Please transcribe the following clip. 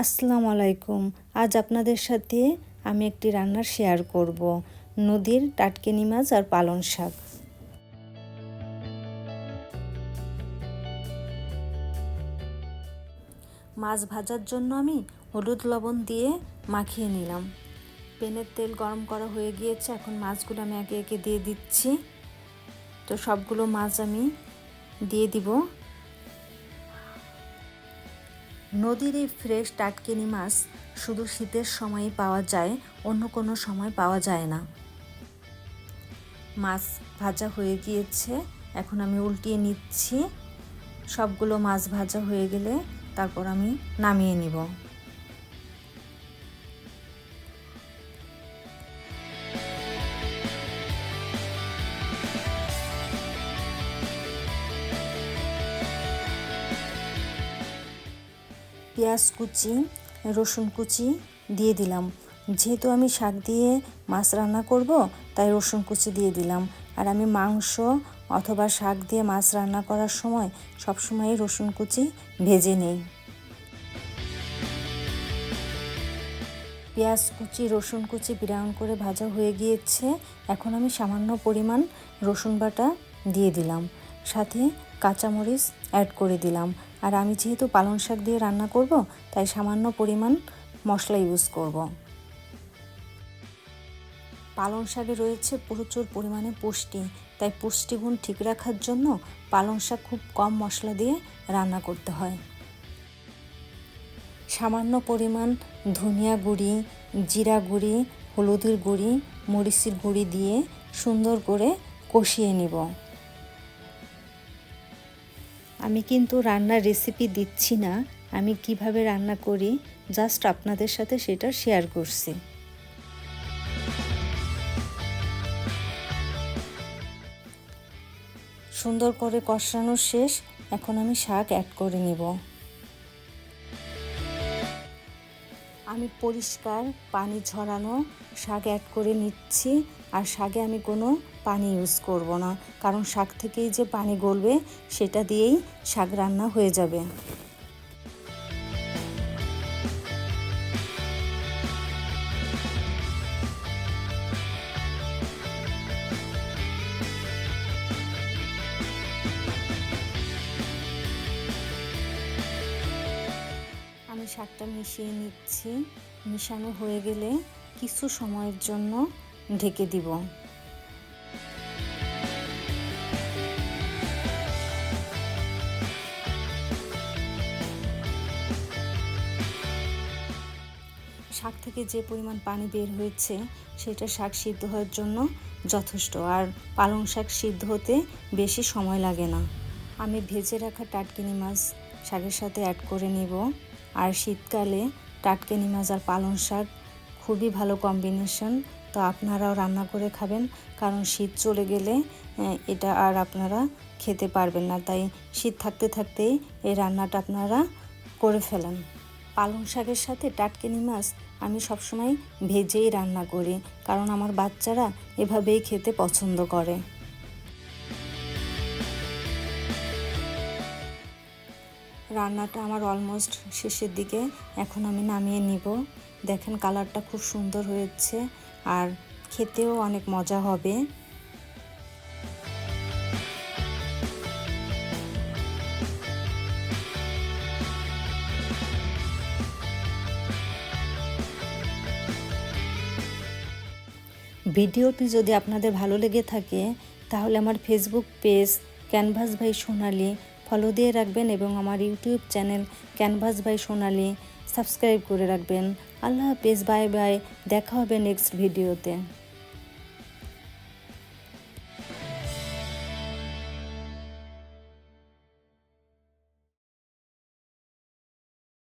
আসসালামু আলাইকুম। আজ আপনাদের সাথে আমি একটি রান্নার শেয়ার করব। নদীর টাটকেনি মাছ আর পালং শাক। মাছ ভাজার জন্য আমি হলুদ লবণ দিয়ে মাখিয়ে নিলাম। পেনের তেল গরম করা হয়ে গিয়েছে। এখন মাছগুলো আমি একে একে দিয়ে দিচ্ছি। তো সবগুলো মাছ আমি দিয়ে দিব। নদীর এই ফ্রেশ টাটকিনি মাছ শুধু শীতের সময়ই পাওয়া যায়, অন্য কোনো সময় পাওয়া যায় না। মাছ ভাজা হয়ে গিয়েছে, এখন আমি উল্টিয়ে নিচ্ছি। সবগুলো মাছ ভাজা হয়ে গেলে তারপর আমি নামিয়ে নিব। পেঁয়াজ কুচি, রসুন কুচি দিয়ে দিলাম। যেহেতু আমি শাক দিয়ে মাছ রান্না করব, তাই রসুন কুচি দিয়ে দিলাম। আর আমি মাংস অথবা শাক দিয়ে মাছ রান্না করার সময় সবসময় রসুন কুচি ভেজে নেই। পেঁয়াজ কুচি, রসুন কুচি ব্রাউন করে ভাজা হয়ে গিয়েছে। এখন আমি সামান্য পরিমাণ রসুন বাটা দিয়ে দিলাম। সাথে কাঁচামরিচ অ্যাড করে দিলাম। আর আমি যেহেতু পালং শাক দিয়ে রান্না করব, তাই সামান্য পরিমাণ মশলা ইউজ করব। পালং শাকে রয়েছে প্রচুর পরিমাণে পুষ্টি, তাই পুষ্টিগুণ ঠিক রাখার জন্য পালং শাক খুব কম মশলা দিয়ে রান্না করতে হয়। সামান্য পরিমাণ ধনিয়া গুঁড়ি, জিরা গুঁড়ি, হলুদের গুঁড়ি, মরিচের গুঁড়ি দিয়ে সুন্দর করে কষিয়ে নিব। আমি কিন্তু রান্নার রেসিপি দিচ্ছি না। আমি কীভাবে রান্না করি জাস্ট আপনাদের সাথে সেটা শেয়ার করছি। সুন্দর করে কষানো শেষ, এখন আমি শাক অ্যাড করে নিব। আমি পরিষ্কার পানি ঝরানো শাক অ্যাড করে নিচ্ছি। আর শাকে আমি কোনো পানি ইউজ করব না। কারণ শাক থেকেই যে পানি গলবে, সেটা দিয়েই শাক রান্না হয়ে যাবে। শাকটা মিশিয়ে নিচ্ছি। মিশানো হয়ে গেলে কিছু সময়ের জন্য ঢেকে দিব। শাক থেকে যে পরিমাণ পানি বের হয়েছে, সেটা শাক সিদ্ধ হওয়ার জন্য যথেষ্ট। আর পালং শাক সিদ্ধ হতে বেশি সময় লাগে না। আমি ভেজে রাখা টাটকিনি মাছ শাকের সাথে অ্যাড করে নেব। আর শীতকালে টাটকিনি মাছ আর পালং শাক খুবই ভালো কম্বিনেশন তো আপনারাও রান্না করে খাবেন, কারণ শীত চলে গেলে এটা আর আপনারা খেতে পারবেন না। তাই শীত থাকতে থাকতেই এই রান্নাটা আপনারা করে ফেলেন। পালং শাকের সাথে টাটকিনি মাছ আমি সবসময় ভেজেই রান্না করি, কারণ আমার বাচ্চারা এভাবেই খেতে পছন্দ করে। রান্নাটা আমার অলমোস্ট শেষের দিকে, এখন আমি নামিয়ে নিব। দেখেন কালারটা খুব সুন্দর হয়েছে আর খেতেও অনেক মজা হবে। ভিডিওটি যদি আপনাদের ভালো লেগে থাকে, তাহলে আমার ফেসবুক পেজ ক্যানভাস ভাই সোনালি ফলো দিয়ে রাখবেন এবং আমার YouTube channel canvas by Sonali subscribe করে রাখবেন। আল্লাহ হাফেজ বাই বাই দেখা হবে নেক্সট ভিডিওতে